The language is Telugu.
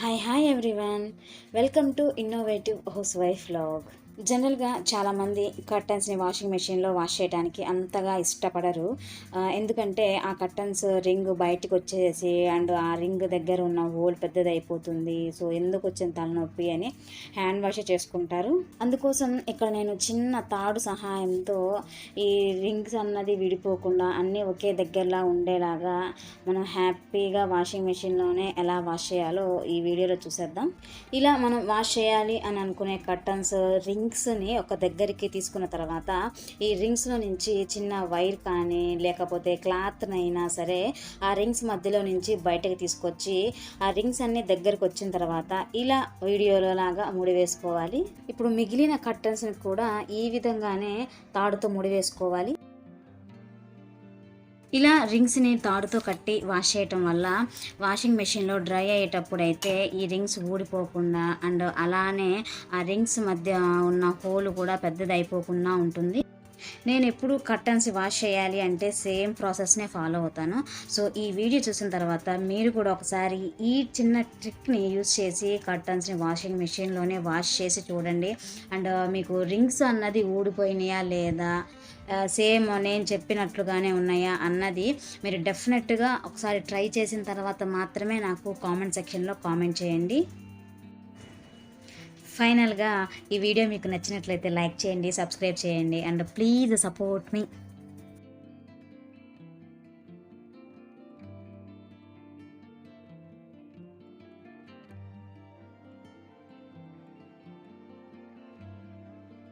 Hi, hi everyone. Welcome to Innovative Housewife Vlog. జనరల్గా చాలామంది కర్టన్స్ని వాషింగ్ మెషిన్లో వాష్ చేయడానికి అంతగా ఇష్టపడరు. ఎందుకంటే ఆ కర్టన్స్ రింగ్ బయటకు వచ్చేసి అండ్ ఆ రింగ్ దగ్గర ఉన్న హోల్ పెద్దది అయిపోతుంది సో ఎందుకు వచ్చిన తలనొప్పి అని హ్యాండ్ వాష్ చేసుకుంటారు. అందుకోసం ఇక్కడ నేను చిన్న తాడు సహాయంతో ఈ రింగ్స్ అన్నది విడిపోకుండా అన్నీ ఒకే దగ్గరలా ఉండేలాగా మనం హ్యాపీగా వాషింగ్ మెషిన్లోనే ఎలా వాష్ చేయాలో ఈ వీడియోలో చూసేద్దాం. ఇలా మనం వాష్ చేయాలి అని అనుకునే కర్టన్స్ రింగ్స్ని ఒక దగ్గరికి తీసుకున్న తర్వాత ఈ రింగ్స్లో నుంచి చిన్న వైర్ కానీ లేకపోతే క్లాత్నైనా సరే ఆ రింగ్స్ మధ్యలో నుంచి బయటకు తీసుకొచ్చి ఆ రింగ్స్ అన్ని దగ్గరకు వచ్చిన తర్వాత ఇలా వీడియోలో లాగా ముడి వేసుకోవాలి. ఇప్పుడు మిగిలిన కర్టన్స్ని కూడా ఈ విధంగానే తాడుతో ముడి వేసుకోవాలి. ఇలా రింగ్స్ని తాడుతో కట్టి వాష్ చేయటం వల్ల వాషింగ్ మెషిన్లో డ్రై అయ్యేటప్పుడు అయితే ఈ రింగ్స్ ఊడిపోకుండా అండ్ అలానే ఆ రింగ్స్ మధ్య ఉన్న హోల్ కూడా పెద్దది అయిపోకుండా ఉంటుంది. నేను ఎప్పుడు కర్టన్స్ వాష్ చేయాలి అంటే సేమ్ ప్రాసెస్నే ఫాలో అవుతాను. సో ఈ వీడియో చూసిన తర్వాత మీరు కూడా ఒకసారి ఈ చిన్న ట్రిక్ని యూజ్ చేసి కర్టన్స్ని వాషింగ్ మెషిన్లోనే వాష్ చేసి చూడండి. అండ్ మీకు రింగ్స్ అన్నది ఊడిపోయినాయా లేదా? సేమ్ నేను చెప్పినట్లుగానే ఉన్నాయా అన్నది మీరు డెఫినెట్గా ఒకసారి ట్రై చేసిన తర్వాత మాత్రమే నాకు కామెంట్ సెక్షన్లో కామెంట్ చేయండి. ఫైనల్గా ఈ వీడియో మీకు నచ్చినట్లయితే లైక్ చేయండి సబ్స్క్రైబ్ చేయండి అండ్ ప్లీజ్ సపోర్ట్ మీ.